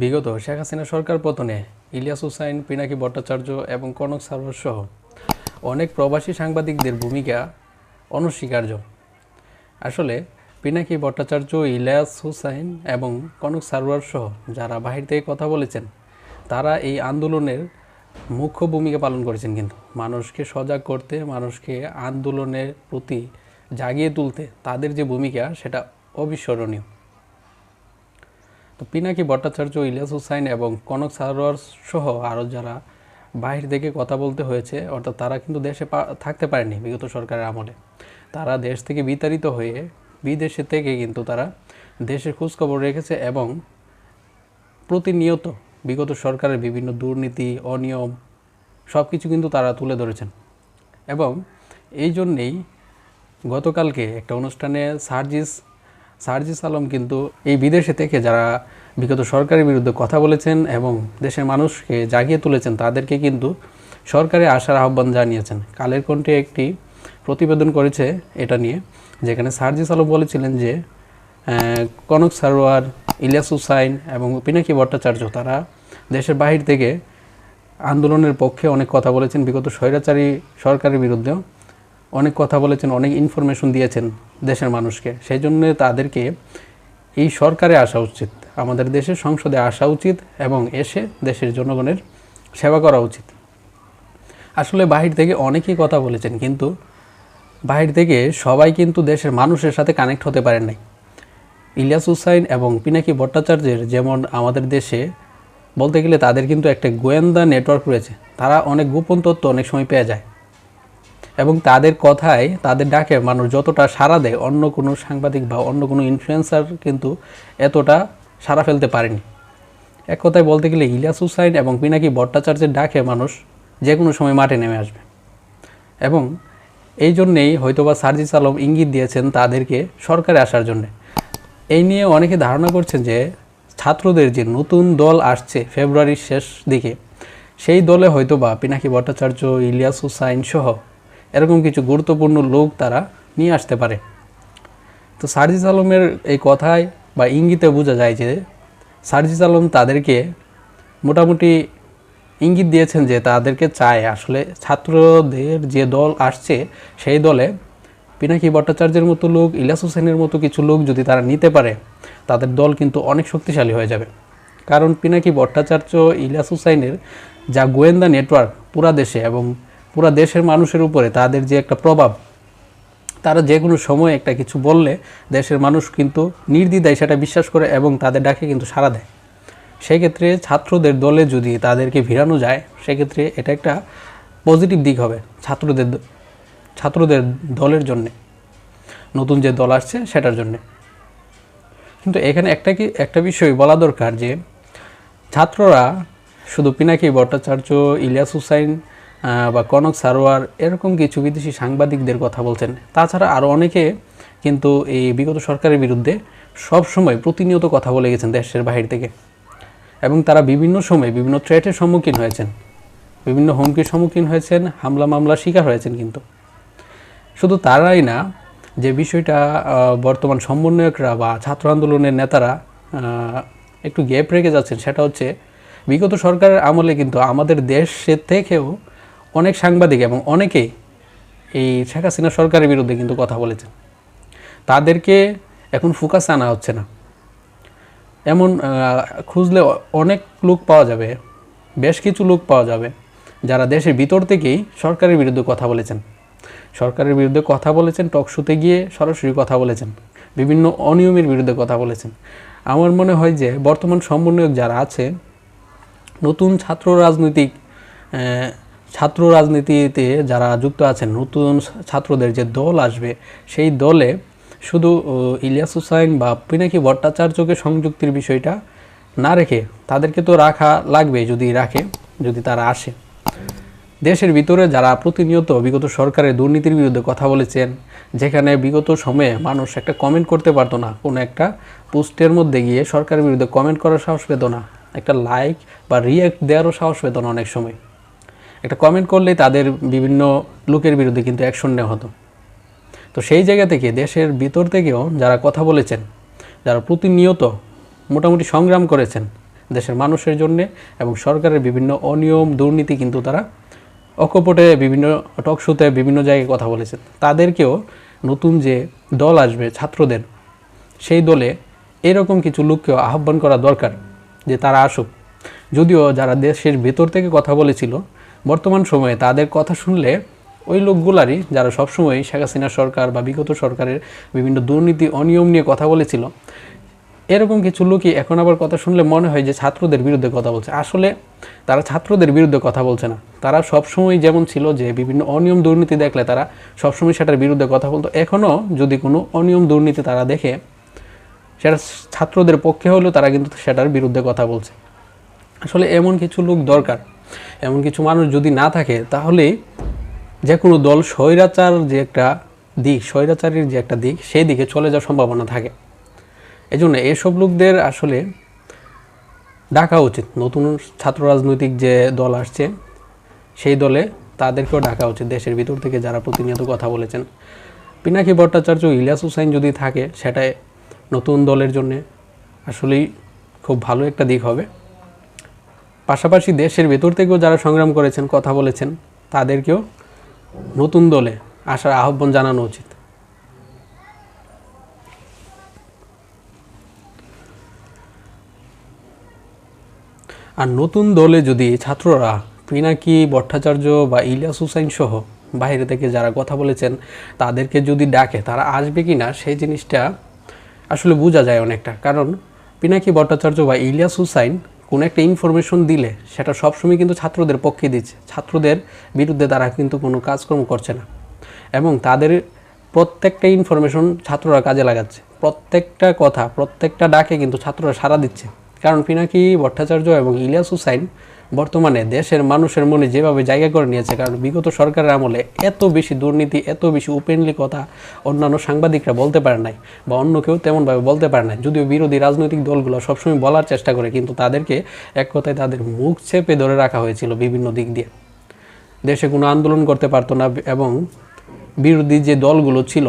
বিগত শেখ হাসিনা সরকার পতনে ইলিয়াস হুসাইন, পিনাকি ভট্টাচার্য এবং কনক সারোয়ার সহ অনেক প্রবাসী সাংবাদিকদের ভূমিকা অনস্বীকার্য। আসলে পিনাকি ভট্টাচার্য, ইলিয়াস হুসাইন এবং কনক সারোয়ার সহ যারা বাহির থেকে কথা বলেছেন, তারা এই আন্দোলনের মুখ্য ভূমিকা পালন করেছেন কিন্তু। মানুষকে সজাগ করতে, মানুষকে আন্দোলনের প্রতি জাগিয়ে তুলতে তাদের যে ভূমিকা, সেটা অবিস্মরণীয়। তো পিনাকি ভট্টাচার্য, ইলিয়াস হুসাইন এবং কনক সারোয়ার সহ আরও যারা বাহির থেকে কথা বলতে হয়েছে, অর্থাৎ তারা কিন্তু দেশে থাকতে পারেনি বিগত সরকারের আমলে। তারা দেশ থেকে বিতাড়িত হয়ে বিদেশে থেকে কিন্তু তারা দেশের খোঁজখবর রেখেছে এবং প্রতিনিয়ত বিগত সরকারের বিভিন্ন দুর্নীতি, অনিয়ম সব কিছু কিন্তু তারা তুলে ধরেছেন। এবং এই জন্যেই গতকালকে একটা অনুষ্ঠানে সার্জিস সার্জিস আলম কিন্তু এই বিদেশে থেকে যারা বিগত সরকারের বিরুদ্ধে কথা বলেছেন এবং দেশের মানুষকে জাগিয়ে তুলেছেন, তাদেরকে কিন্তু সরকারে আসার আহ্বান জানিয়েছেন। কালের কণ্ঠে একটি প্রতিবেদন করেছে এটা নিয়ে, যেখানে সার্জিস আলম বলেছিলেন যে কনক সারোয়ার, ইলিয়াস হুসাইন এবং পিনাকি ভট্টাচার্য, তারা দেশের বাহির থেকে আন্দোলনের পক্ষে অনেক কথা বলেছেন। বিগত স্বৈরাচারী সরকারের বিরুদ্ধেও অনেক কথা বলেছেন, অনেক ইনফরমেশন দিয়েছেন দেশের মানুষকে। সেই জন্য তাদেরকে এই সরকারে আসা উচিত, আমাদের দেশের সংসদে আসা উচিত এবং এসে দেশের জনগণের সেবা করা উচিত। আসলে বাহির থেকে অনেকেই কথা বলেছেন, কিন্তু বাহির থেকে সবাই কিন্তু দেশের মানুষের সাথে কানেক্ট হতে পারেন নাই। ইলিয়াস হুসাইন এবং পিনাকি ভট্টাচার্যের যেমন আমাদের দেশে বলতে গেলে তাদের কিন্তু একটা গোয়েন্দা নেটওয়ার্ক রয়েছে। তারা অনেক গোপন তথ্য অনেক সময় পেয়ে যায়। এবং তাদের কথায়, তাদের ডাকে মানুষ যতটা সাড়া দেয়, অন্য কোনো সাংবাদিক বা অন্য কোনো ইনফ্লুয়েন্সার কিন্তু এতটা সাড়া ফেলতে পারেনি। এক কথায় বলতে গেলে ইলিয়াস হুসাইন এবং পিনাকি ভট্টাচার্যের ডাকে মানুষ যে কোনো সময় মাঠে নেমে আসবে। এবং এই জন্যেই হয়তোবা সার্জিস আলম ইঙ্গিত দিয়েছেন তাদেরকে সরকারে আসার জন্য। এই নিয়ে অনেকে ধারণা করছেন যে ছাত্রদের যে নতুন দল আসছে ফেব্রুয়ারির শেষ দিকে, সেই দলে হয়তোবা পিনাকি ভট্টাচার্য, ইলিয়াস হুসাইন সহ এরকম কিছু গুরুত্বপূর্ণ লোক তারা নিয়ে আসতে পারে। তো সার্জিস আলমের এই কথায় বা ইঙ্গিতে বোঝা যায় যে সার্জিস আলম তাদেরকে মোটামুটি ইঙ্গিত দিয়েছেন যে তাদেরকে চায় আসলে ছাত্রদের যে দল আসছে, সেই দলে পিনাকি ভট্টাচার্যের মতো লোক ইলাস হোসেনের মতো কিছু লোক যদি তারা নিতে পারে, তাদের দল কিন্তু অনেক শক্তিশালী হয়ে যাবে। কারণ পিনাকি ভট্টাচার্য ইলাস হুসাইনের যা গোয়েন্দা নেটওয়ার্ক পুরা দেশে এবং পুরা দেশের মানুষের উপরে তাদের যে একটা প্রভাব, তারা যে কোনো সময় একটা কিছু বললে দেশের মানুষ কিন্তু নির্দ্বিধায় সেটা বিশ্বাস করে এবং তাদের ডাকে কিন্তু সাড়া দেয়। সেক্ষেত্রে ছাত্রদের দলে যদি তাদেরকে ভিড়ানো যায়, সেক্ষেত্রে এটা একটা পজিটিভ দিক হবে ছাত্রদের ছাত্রদের দলের জন্যে, নতুন যে দল আসছে সেটার জন্যে। কিন্তু এখানে একটা কি, একটা বিষয় বলা দরকার যে, ছাত্ররা শুধু পিনাকি ভট্টাচার্য, ইলিয়াস হুসাইন বা কনক সারোয়ার, এরকম কিছু বিদেশি সাংবাদিকদের কথা বলছেন। তাছাড়া আরও অনেকে কিন্তু এই বিগত সরকারের বিরুদ্ধে সব সময় প্রতিনিয়ত কথা বলে গেছেন দেশের বাহির থেকে। এবং তারা বিভিন্ন সময় বিভিন্ন থ্রেটের সম্মুখীন হয়েছেন। বিভিন্ন হুমকির সম্মুখীন হয়েছেন, হামলা মামলার শিকার হয়েছেন কিন্তু। শুধু তারাই না, যে বিষয়টা বর্তমান সমন্বয়করা বা ছাত্র আন্দোলনের নেতারা একটু গ্যাপ রেখে যাচ্ছেন, সেটা হচ্ছে বিগত সরকারের আমলে কিন্তু আমাদের দেশের থেকেও অনেক সাংবাদিক এবং অনেকেই এই শেখ হাসিনা সরকারের বিরুদ্ধে কিন্তু কথা বলেছেন। তাদেরকে এখন ফোকাস আনা হচ্ছে না। এমন খুঁজলে অনেক লোক পাওয়া যাবে, বেশ কিছু লোক পাওয়া যাবে, যারা দেশের ভিতর থেকেই সরকারের বিরুদ্ধে কথা বলেছেন। সরকারের বিরুদ্ধে কথা বলেছেন টকশোতে গিয়ে সরাসরি কথা বলেছেন, বিভিন্ন অনিয়মের বিরুদ্ধে কথা বলেছেন। আমার মনে হয় যে বর্তমান সমন্বয়ক যারা আছে, নতুন ছাত্র রাজনৈতিক ছাত্র রাজনীতিতে যারা যুক্ত আছেন, নতুন ছাত্রদের যে দল আসবে, সেই দলে শুধু ইলিয়াস হুসাইন বা পিনাকি ভট্টাচার্যকে সংযুক্তির বিষয়টা না রেখে তাদেরকে তো রাখা লাগবে যদি রাখে, যদি তারা আসে। দেশের ভিতরে যারা প্রতিনিয়ত বিগত সরকারের দুর্নীতির বিরুদ্ধে কথা বলেছেন, যেখানে বিগত সময়ে মানুষ একটা কমেন্ট করতে পারতো না, কোনো একটা পোস্টের মধ্যে গিয়ে সরকারের বিরুদ্ধে কমেন্ট করার সাহস পেত না, একটা লাইক বা রিয়াক্ট দেওয়ারও সাহস পেত না অনেক সময়। একটা কমেন্ট করলেই তাদের বিভিন্ন লোকের বিরুদ্ধে কিন্তু অ্যাকশন নেওয়া হতো। তো সেই জায়গা থেকে, দেশের ভিতর থেকেও যারা কথা বলেছেন, যারা প্রতিনিয়ত মোটামুটি সংগ্রাম করেছেন দেশের মানুষের জন্য এবং সরকারের বিভিন্ন অনিয়ম, দুর্নীতি কিন্তু তারা অকপটে বিভিন্ন টক শোতে বিভিন্ন জায়গায় কথা বলেছেন। তাদেরকেও নতুন যে দল আসবে ছাত্রদের, সেই দলে এরকম কিছু লোককেও আহ্বান করা দরকার যে তারা আসুক। যদিও যারা দেশের ভেতর থেকে কথা বলেছিল বর্তমান সময়ে তাদের কথা শুনলে ওই লোকগুলারই যারা সবসময় শেখ হাসিনা সরকার বা বিগত সরকারের বিভিন্ন দুর্নীতি, অনিয়ম নিয়ে কথা বলেছিল, এরকম কিছু লোকই এখন আবার কথা শুনলে মনে হয় যে ছাত্রদের বিরুদ্ধে কথা বলছে। আসলে তারা ছাত্রদের বিরুদ্ধে কথা বলছে না। তারা সবসময় যেমন ছিল যে বিভিন্ন অনিয়ম দুর্নীতি দেখলে তারা সবসময় সেটার বিরুদ্ধে কথা বলতো। এখনও যদি কোনো অনিয়ম দুর্নীতি তারা দেখে, সেটা ছাত্রদের পক্ষে হলেও তারা কিন্তু সেটার বিরুদ্ধে কথা বলছে। আসলে এমন কিছু লোক দরকার। এমন কিছু মানুষ যদি না থাকে, তাহলে যে কোনো দল স্বৈরাচার যে একটা দিক, স্বৈরাচারের যে একটা দিক, সেই দিকে চলে যাওয়ার সম্ভাবনা থাকে। এই জন্য এসব লোকদের আসলে ডাকা উচিত। নতুন ছাত্র রাজনৈতিক যে দল আসছে, সেই দলে তাদেরকেও ডাকা উচিত। দেশের ভিতর থেকে যারা প্রতিনিয়ত কথা বলেছেন, পিনাকি ভট্টাচার্য, ইলিয়াস হুসাইন যদি থাকে, সেটাই নতুন দলের জন্য আসলেই খুব ভালো একটা দিক হবে। পাশাপাশি দেশের ভেতর থেকেও যারা সংগ্রাম করেছেন, কথা বলেছেন, তাদেরকেও নতুন দলে আসার আহ্বান জানানো উচিত। আর নতুন দলে যদি ছাত্ররা পিনাকি, ভট্টাচার্য বা ইলিয়াস হুসাইন সহ বাইরে থেকে যারা কথা বলেছেন, তাদেরকে যদি ডাকে, তারা আসবে কি না, সেই জিনিসটা আসলে বোঝা যায় অনেকটা। কারণ পিনাকি, ভট্টাচার্য বা ইলিয়াস হুসাইন কোনো একটা ইনফরমেশন দিলে সেটা সবসময় কিন্তু ছাত্রদের পক্ষে দিচ্ছে। ছাত্রদের বিরুদ্ধে তারা কিন্তু কোনো কাজকর্ম করছে না। এবং তাদের প্রত্যেকটা ইনফরমেশন ছাত্ররা কাজে লাগাচ্ছে। প্রত্যেকটা কথা, প্রত্যেকটা ডাকে কিন্তু ছাত্ররা সাড়া দিচ্ছে। কারণ পিনাকি ভট্টাচার্য এবং ইলিয়াস হুসাইন বর্তমানে দেশের মানুষের মনে যেভাবে জায়গা করে নিয়েছে, কারণ বিগত সরকারের আমলে এত বেশি দুর্নীতি, এত বেশি ওপেনলি কথা অন্যান্য সাংবাদিকরা বলতে পারে নাই, বা অন্য কেউ তেমনভাবে বলতে পারে নাই। যদিও বিরোধী রাজনৈতিক দলগুলো সবসময় বলার চেষ্টা করে, কিন্তু তাদেরকে এক কথায় তাদের মুখ চেপে ধরে রাখা হয়েছিল বিভিন্ন দিক দিয়ে। দেশে কোনো আন্দোলন করতে পারতো না, এবং বিরোধী যে দলগুলো ছিল,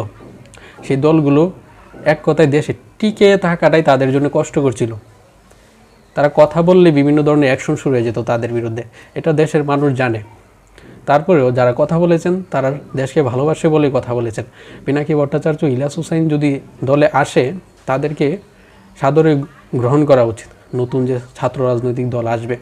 সেই দলগুলো এক কথায় দেশে টিকে থাকাটাই তাদের জন্য কষ্ট করছিল। তারা কথা বললে বিভিন্ন ধরনের অ্যাকশন শুরু হয়ে যেত তাদের বিরুদ্ধে। এটা দেশের মানুষ জানে। তারপরেও যারা কথা বলেছেন, তারা দেশকে ভালোবাসে বলে কথা বলেছেন। পিনাকি ভট্টাচার্য, ইলাস হুসাইন যদি দলে আসে, তাদেরকে সাদরে গ্রহণ করা উচিত। নতুন যে ছাত্র রাজনৈতিক দল আসবে।